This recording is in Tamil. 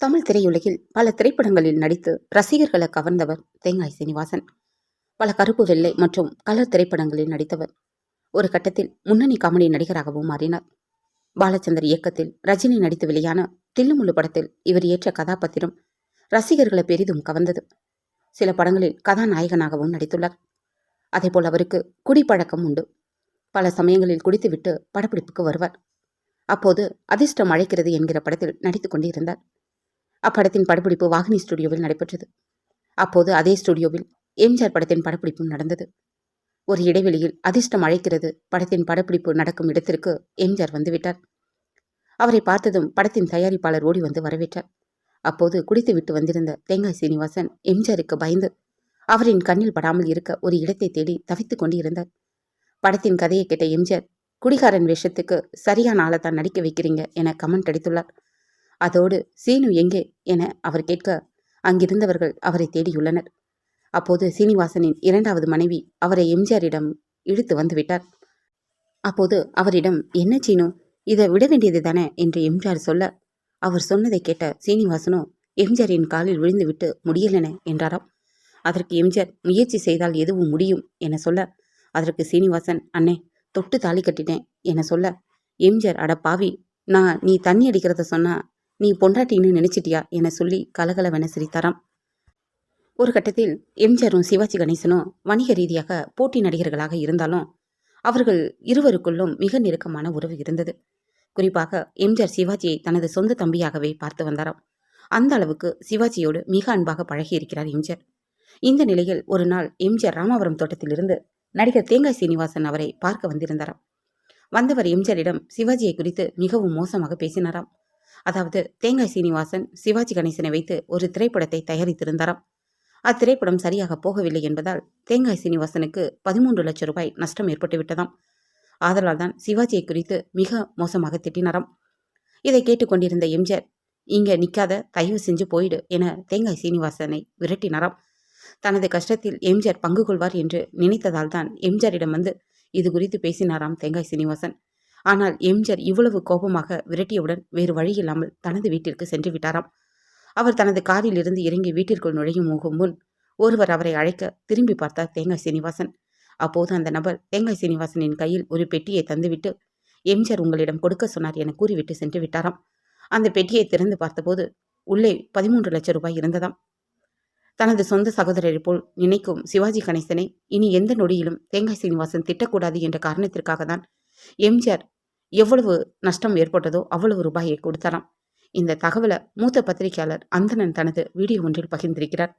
தமிழ் திரையுலகில் பல திரைப்படங்களில் நடித்து ரசிகர்களை கவர்ந்தவர் தேங்காய் சீனிவாசன். பல கருப்பு வெள்ளை மற்றும் கலர் திரைப்படங்களில் நடித்தவர். ஒரு கட்டத்தில் முன்னணி காமெடி நடிகராகவும் மாறினார். பாலச்சந்தர் இயக்கத்தில் ரஜினி நடித்து வெளியான தில்லுமுள்ளு படத்தில் இவர் ஏற்ற கதாபாத்திரம் ரசிகர்களை பெரிதும் கவர்ந்தது. சில படங்களில் கதாநாயகனாகவும் நடித்துள்ளார். அதேபோல் அவருக்கு குடிப்பழக்கம் உண்டு. பல சமயங்களில் குடித்துவிட்டு படப்பிடிப்புக்கு வருவார். அப்போது அதிர்ஷ்டம் அழைக்கிறது என்கிற படத்தில் நடித்துக் கொண்டிருந்தார். அப்படத்தின் படப்பிடிப்பு வாகினி ஸ்டுடியோவில் நடைபெற்றது. அப்போது அதே ஸ்டுடியோவில் எம்ஜிஆர் படத்தின் படப்பிடிப்பும் நடந்தது. ஒரு இடைவெளியில் அதிர்ஷ்டம் அழைக்கிறது படத்தின் படப்பிடிப்பு நடக்கும் இடத்திற்கு எம்ஜிஆர் வந்துவிட்டார். அவரை பார்த்ததும் படத்தின் தயாரிப்பாளர் ஓடி வந்து வரவேற்றார். அப்போது குடித்துவிட்டு வந்திருந்த தேங்காய் சீனிவாசன் எம்ஜிஆருக்கு பயந்து அவரின் கண்ணில் படாமல் இருக்க ஒரு இடத்தை தேடி தவித்துக் கொண்டிருந்தார். படத்தின் கதையை கேட்ட எம்ஜிஆர் குடிகாரன் வேஷத்துக்கு சரியான ஆளை தான் நடிக்க வைக்கிறீங்க என கமெண்ட் அடித்துள்ளார். அதோடு சீனு எங்கே? என அவர் கேட்க அங்கிருந்தவர்கள் அவரை தேடியுள்ளனர். அப்போது சீனிவாசனின் இரண்டாவது மனைவி அவரை எம்ஜிஆரிடம் இழுத்து வந்துவிட்டார். அப்போது அவரிடம் என்ன சீனு? இதை விட வேண்டியது தானே? என்று எம்ஜிஆர் சொல்ல அவர் சொன்னதை கேட்ட சீனிவாசனோ எம்ஜிஆரின் காலில் விழுந்துவிட்டு முடியலென? என்றாராம். அதற்கு எம்ஜிஆர் முயற்சி செய்தால் எதுவும் முடியும் என சொல்ல அதற்கு சீனிவாசன் அண்ணே தொட்டு தாலி கட்டினேன் என சொல்ல எம்ஜிஆர் அட பாவி! நான் நீ தண்ணி அடிக்கிறத சொன்னா நீ பொண்டாட்டின்னு நினைச்சிட்டியா? என சொல்லி கலகலவென சிரித்தாராம். ஒரு கட்டத்தில் எம்ஜிஆரும் சிவாஜி கணேசனும் வணிக ரீதியாக போட்டி நடிகர்களாக இருந்தாலும் அவர்கள் இருவருக்குள்ளும் மிக நெருக்கமான உறவு இருந்தது. குறிப்பாக எம்ஜிஆர் சிவாஜியை தனது சொந்த தம்பியாகவே பார்த்து வந்தாராம். அந்த அளவுக்கு சிவாஜியோடு மிக அன்பாக பழகியிருக்கிறார் எம்ஜிஆர் இந்த நிலையில் ஒரு நாள் எம்ஜிஆர் ராமாவரம் தோட்டத்திலிருந்து நடிகர் தேங்காய் சீனிவாசன் அவரை பார்க்க வந்திருந்தாராம். வந்தவர் எம்ஜிஆரிடம் சிவாஜியை குறித்து மிகவும் மோசமாக பேசினாராம். அதாவது தேங்காய் சீனிவாசன் சிவாஜி கணேசனை வைத்து ஒரு திரைப்படத்தை தயாரித்திருந்தாராம். அத்திரைப்படம் சரியாக போகவில்லை என்பதால் தேங்காய் சீனிவாசனுக்கு பதிமூன்று லட்சம் ரூபாய் நஷ்டம் ஏற்பட்டு விட்டதாம். ஆதலால் தான் சிவாஜியை குறித்து மிக மோசமாக திட்டினாராம். இதை கேட்டுக்கொண்டிருந்த எம்ஜிஆர் இங்கே நிற்காத தயவு செஞ்சு போயிடு என தேங்காய் சீனிவாசனை விரட்டினாராம். தனது கஷ்டத்தில் எம்ஜிஆர் பங்கு கொள்வார் என்று நினைத்ததால் தான் எம்ஜிஆரிடம் வந்து இது குறித்து பேசினாராம் தேங்காய் சீனிவாசன். ஆனால் எம்ஜிஆர் இவ்வளவு கோபமாக விரட்டியவுடன் வேறு வழியில்லாமல் தனது வீட்டிற்கு சென்று விட்டாராம். அவர் தனது காரில் இருந்து இறங்கி வீட்டிற்குள் நுழையும் போகும் முன் ஒருவர் அவரை அழைக்க திரும்பி பார்த்தார் தேங்காய் சீனிவாசன். அப்போது அந்த நபர் தேங்காய் சீனிவாசனின் கையில் ஒரு பெட்டியை தந்துவிட்டு எம்ஜிஆர் உங்களிடம் கொடுக்க சொன்னார் என கூறிவிட்டு சென்று விட்டாராம். அந்த பெட்டியை திறந்து பார்த்தபோது உள்ளே பதிமூன்று லட்சம் ரூபாய் இருந்ததாம். தனது சொந்த சகோதரரை போல் நினைக்கும் சிவாஜி கணேசனை இனி எந்த நொடியிலும் தேங்காய் சீனிவாசன் திட்டக்கூடாது என்ற காரணத்திற்காக தான் எம்ஜிஆர் எவ்வளவு நஷ்டம் ஏற்பட்டதோ அவ்வளவு ரூபாயை கொடுத்தாராம். இந்த தகவலை மூத்த பத்திரிகையாளர் அந்தணன் தனது வீடியோ ஒன்றில் பகிர்ந்திருக்கிறார்.